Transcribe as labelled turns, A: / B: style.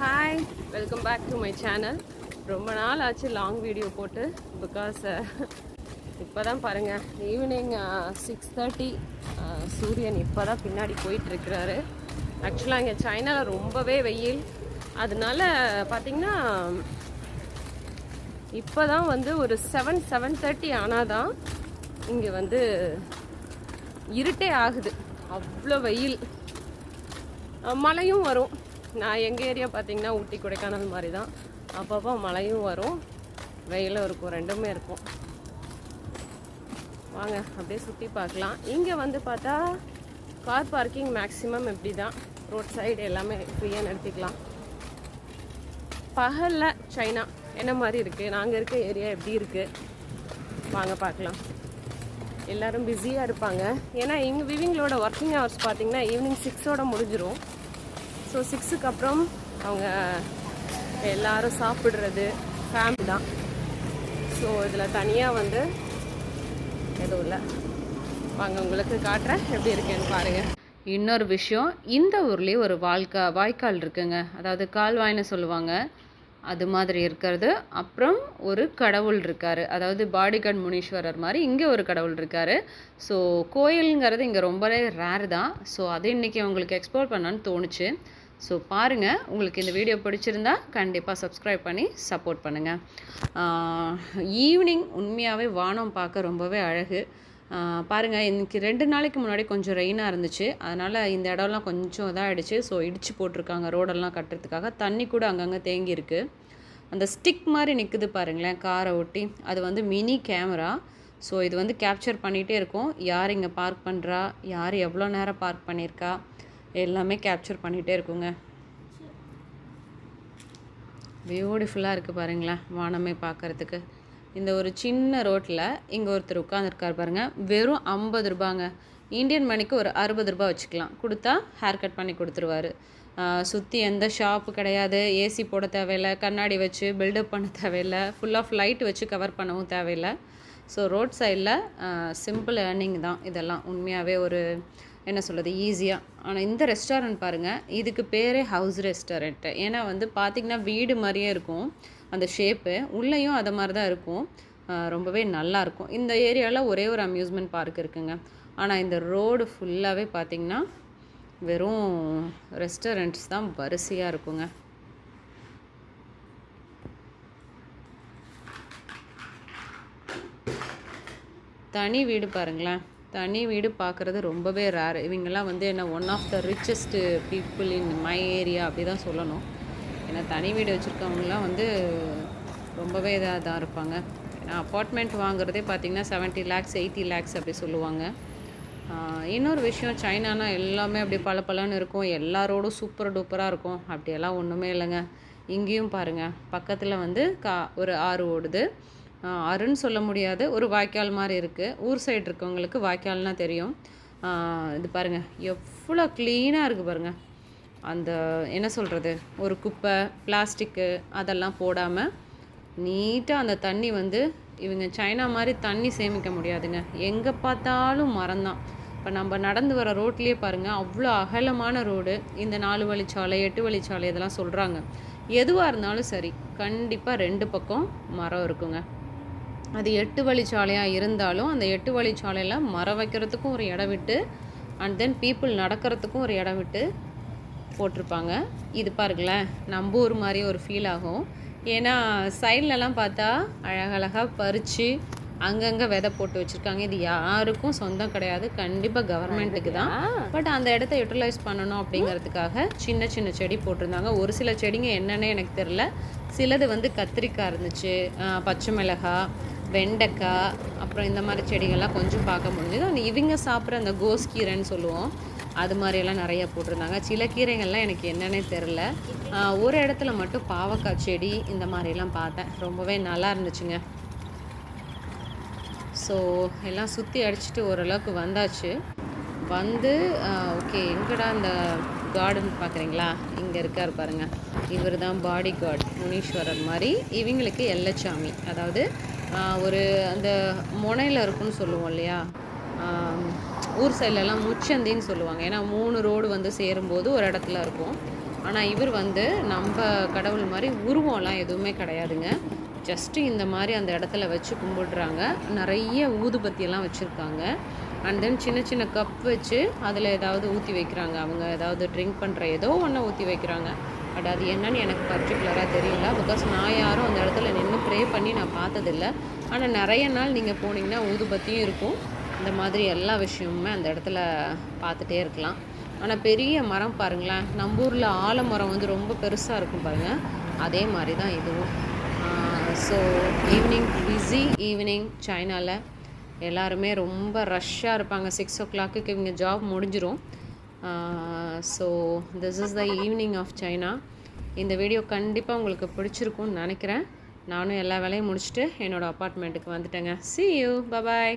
A: Hi welcome back to my channel ரொம்ப நாள் ஆச்சு லாங் வீடியோ போட்டு பிகாஸ் இப்போ தான் பாருங்கள் ஈவினிங் சிக்ஸ் தேர்ட்டி சூரியன் இப்போ தான் பின்னாடி போயிட்டுருக்கிறாரு. ஆக்சுவலாக இங்கே சைனாவில் ரொம்பவே வெயில். அதனால பார்த்திங்கன்னா இப்போ தான் வந்து ஒரு செவன் செவன் தேர்ட்டி ஆனால் தான் இங்கே வந்து இருட்டே ஆகுது. அவ்வளோ வெயில். மழையும் வரும். நான் எங்கள் ஏரியா பார்த்திங்கன்னா ஊட்டி கொடைக்கானல் மாதிரி தான் அப்பப்போ மழையும் வரும் வெயிலும் இருக்கும் ரெண்டுமே இருக்கும். வாங்க அப்படியே சுற்றி பார்க்கலாம். இங்கே வந்து பார்த்தா கார் பார்க்கிங் மேக்ஸிமம் இப்படி தான் ரோட் சைடு எல்லாமே ஃப்ரீயாக நிறுத்திக்கலாம். பகலில் சைனா என்ன மாதிரி இருக்குது நாங்கள் இருக்க ஏரியா எப்படி இருக்குது வாங்க பார்க்கலாம். எல்லோரும் பிஸியாக இருப்பாங்க. ஏன்னா எங்கள் விவிங்களோட ஒர்க்கிங் ஹவர்ஸ் பார்த்திங்கன்னா ஈவினிங் சிக்ஸோட முடிஞ்சிடும் ஸோ சிக்ஸுக்கு அப்புறம் அவங்க எல்லாரும் சாப்பிட்றது ஃபேமிலி தான். ஸோ இதில் தனியாக வந்து எதுவும் இல்லை. வாங்க உங்களுக்கு காட்டுறேன் எப்படி இருக்குன்னு பாருங்கள்
B: இன்னொரு விஷயம் இந்த ஊர்லேயே ஒரு வாய்க்கா வாய்க்கால் இருக்குங்க. அதாவது கால்வாய்னு சொல்லுவாங்க. அது மாதிரி இருக்கிறது. அப்புறம் ஒரு கடவுள் இருக்கார். அதாவது பாடிகார்ட் முனீஸ்வரர் மாதிரி இங்கே ஒரு கடவுள் இருக்கார். ஸோ கோயிலுங்கிறது இங்கே ரொம்பவே ரேர் தான். ஸோ அதை இன்றைக்கி உங்களுக்கு எக்ஸ்ப்ளோர் பண்ணான்னு தோணுச்சு. ஸோ பாருங்கள் உங்களுக்கு இந்த வீடியோ பிடிச்சிருந்தா கண்டிப்பாக சப்ஸ்கிரைப் பண்ணி சப்போர்ட் பண்ணுங்கள் ஈவினிங் உண்மையாகவே வானம் பார்க்க ரொம்பவே அழகு. பாருங்கள் இன்றைக்கி ரெண்டு நாளைக்கு முன்னாடி கொஞ்சம் ரெயினாக இருந்துச்சு. அதனால் இந்த இடம்லாம் கொஞ்சம் இதாகிடுச்சு ஸோ இடித்து போட்டிருக்காங்க ரோடெல்லாம் கட்டுறதுக்காக. தண்ணி கூட அங்கங்கே தேங்கியிருக்கு. அந்த ஸ்டிக் மாதிரி நிற்குது பாருங்களேன் காரை ஒட்டி. அது வந்து மினி கேமரா ஸோ இது வந்து கேப்சர் பண்ணிகிட்டே இருக்கும். யார் இங்கே பார்க் பண்ணுறா யார் எவ்வளோ நேரம் பார்க் பண்ணியிருக்கா? எல்லாமே கேப்சர் பண்ணிகிட்டே இருக்குங்க. பியூட்டிஃபுல்லாக இருக்குது பாருங்களேன் வானமே பார்க்கறதுக்கு. இந்த ஒரு சின்ன ரோட்டில் இங்கே ஒருத்தர் உட்காந்துருக்கார் பாருங்கள் வெறும் ஐம்பது ரூபாங்க. இந்தியன் மணிக்கு ஒரு அறுபது ரூபாய் வச்சுக்கலாம். கொடுத்தா ஹேர் கட் பண்ணி கொடுத்துருவாரு. சுற்றி எந்த ஷாப்பு கிடையாது ஏசி போட தேவையில்லை கண்ணாடி வச்சு பில்டப் பண்ண தேவையில்லை ஃபுல் ஆஃப் லைட் வச்சு கவர் பண்ணவும் தேவையில்லை. ஸோ ரோட் சைடில் சிம்பிள் ஏர்னிங் தான். இதெல்லாம் உண்மையாகவே ஒரு என்ன சொல்கிறது ஈஸியாக ஆனால் இந்த ரெஸ்டாரண்ட் பாருங்கள் இதுக்கு பேரே ஹவுஸ் ரெஸ்டாரண்ட்டு ஏன்னா வந்து பார்த்திங்கன்னா வீடு மாதிரியே இருக்கும். அந்த ஷேப்பு உள்ளேயும் அதை மாதிரி தான் இருக்கும் ரொம்பவே நல்லாயிருக்கும் இந்த ஏரியாவில் ஒரே ஒரு அம்யூஸ்மெண்ட் பார்க் இருக்குங்க. ஆனால் இந்த ரோடு ஃபுல்லாகவே பார்த்திங்கன்னா வெறும் ரெஸ்டாரண்ட்ஸ் தான் வரிசையாக இருக்குங்க. தனி வீடு பாருங்களேன். தனி வீடு பார்க்குறது ரொம்பவே ரேர் இவங்கெல்லாம் வந்து என்ன one of the richest people in my area அப்படி தான் சொல்லணும். ஏன்னா தனி வீடு வச்சுருக்கவங்களாம் வந்து ரொம்பவே இதாக தான் இருப்பாங்க. ஏன்னா அப்பார்ட்மெண்ட் வாங்குறதே பார்த்தீங்கன்னா செவன்ட்டி லேக்ஸ் எயிட்டி லேக்ஸ் அப்படி சொல்லுவாங்க. இன்னொரு விஷயம் சைனானா எல்லாமே அப்படி பல இருக்கும். எல்லாரோடும் சூப்பர் டூப்பராக இருக்கும். அப்படியெல்லாம் ஒன்றுமே இல்லைங்க. இங்கேயும் பாருங்கள் பக்கத்தில் வந்து கா ஒரு ஆறு ஓடுது. ஆறுன்னு சொல்ல முடியாது. ஒரு வாய்க்கால் மாதிரி இருக்குது ஊர் சைடு இருக்கவங்களுக்கு வாய்க்கால்னா தெரியும். இது பாருங்கள் எவ்வளோ க்ளீனாக இருக்குது பாருங்கள் அந்த என்ன சொல்கிறது ஒரு குப்பை பிளாஸ்டிக்கு அதெல்லாம் போடாமல் நீட்டாக அந்த தண்ணி வந்து இவங்க சைனா மாதிரி தண்ணி சேமிக்க முடியாதுங்க. எங்கே பார்த்தாலும் மரம்தான். இப்போ நம்ம நடந்து வர ரோட்லேயே பாருங்கள் அவ்வளோ அகலமான ரோடு. இந்த நாலு வழிச்சாலை எட்டு வழிச்சாலை இதெல்லாம் சொல்கிறாங்க எதுவாக இருந்தாலும் சரி கண்டிப்பாக ரெண்டு பக்கம் மரம் இருக்குங்க. அது எட்டு வழிச்சாலையாக இருந்தாலும் அந்த எட்டு வழிச்சாலையில் மரம் வைக்கிறதுக்கும் ஒரு இடம் விட்டு அண்ட் தென் பீப்புள் நடக்கிறதுக்கும் ஒரு இடம் விட்டு போட்டிருப்பாங்க. இது பாருங்களேன் நம்ம ஊர் மாதிரி ஒரு ஃபீல் ஆகும். ஏன்னா சைட்லலாம் பார்த்தா அழகழகாக பறித்து அங்கங்கே விதை போட்டு வச்சுருக்காங்க. இது யாருக்கும் சொந்தம் கிடையாது. கண்டிப்பாக கவர்மெண்ட்டுக்கு தான். பட் அந்த இடத்த யூட்டிலைஸ் பண்ணணும் அப்படிங்கிறதுக்காக சின்ன சின்ன செடி போட்டிருந்தாங்க. ஒரு சில செடிங்க என்னன்னே எனக்கு தெரில சிலது வந்து கத்திரிக்காய் இருந்துச்சு பச்சை மிளகாய் வெண்டைக்காய் அப்புறம் இந்த மாதிரி செடிகள்லாம் கொஞ்சம் பார்க்க முடிஞ்சது. அந்த இவங்க சாப்பிட்ற அந்த கோஸ்கீரைன்னு சொல்லுவோம். அது மாதிரியெல்லாம் நிறையா போட்டிருந்தாங்க. சில கீரைகள்லாம் எனக்கு என்னன்னே தெரில. ஒரு இடத்துல மட்டும் பாவக்காய் செடி இந்த மாதிரிலாம் பார்த்தேன். ரொம்பவே நல்லா இருந்துச்சுங்க. ஸோ எல்லாம் சுற்றி அடிச்சுட்டு ஓரளவுக்கு வந்தாச்சு. வந்து ஓகே எங்கடா அந்த கார்டன் பார்க்குறீங்களா? இங்கே இருக்கார் பாருங்க. இவர் தான் பாடி கார்டு முனீஸ்வரர் மாதிரி இவங்களுக்கு எல்லச்சாமி. அதாவது ஒரு அந்த முனையில் இருக்குன்னு சொல்லுவோம் இல்லையா? ஊர் சைட்லலாம் முச்சந்தின்னு சொல்லுவாங்க. ஏன்னா மூணு ரோடு வந்து சேரும்போது ஒரு இடத்துல இருக்கும். ஆனால் இவர் வந்து நம்ம கடவுள் மாதிரி உருவம்லாம் எதுவுமே கிடையாதுங்க. ஜஸ்ட்டு இந்த மாதிரி அந்த இடத்துல வச்சு கும்பிடுறாங்க. நிறைய ஊதுபத்தியெல்லாம் வச்சுருக்காங்க. அண்ட் தென் சின்ன சின்ன கப் வச்சு அதில் ஏதாவது ஊற்றி வைக்கிறாங்க. அவங்க ஏதாவது ட்ரிங்க் பண்ணுற ஏதோ ஒன்று ஊற்றி வைக்கிறாங்க. பட் அது என்னன்னு எனக்கு பர்டிகுலராக தெரியல. பிகாஸ் நான் யாரும் அந்த இடத்துல நின்று ப்ரே பண்ணி நான் பார்த்ததில்ல. ஆனால் நிறைய நாள் நீங்கள் போனீங்கன்னா ஊதுபத்தியும் இருக்கும். இந்த மாதிரி எல்லா விஷயமுமே அந்த இடத்துல பார்த்துட்டே இருக்கலாம். ஆனால் பெரிய மரம் பாருங்களேன். நம்ம ஊரில் ஆலமரம் வந்து ரொம்ப பெருசாக இருக்கும் பாருங்கள் அதே மாதிரி தான் இதுவும். ஸோ ஈவினிங் பிஸி ஈவினிங் சைனாவில் எல்லாருமே ரொம்ப ரஷ்ஷாக இருப்பாங்க. சிக்ஸ் ஓ கிளாக்கு இவங்க ஜாப் முடிஞ்சிடும் so this is the evening of China இந்த வீடியோ கண்டிப்பாக உங்களுக்கு பிடிச்சிருக்கும்னு நினைக்கிறேன். நானும் எல்லா வேலையும் முடிச்சுட்டு என்னோடய அப்பார்ட்மெண்ட்டுக்கு வந்துட்டேங்க. C you bye bye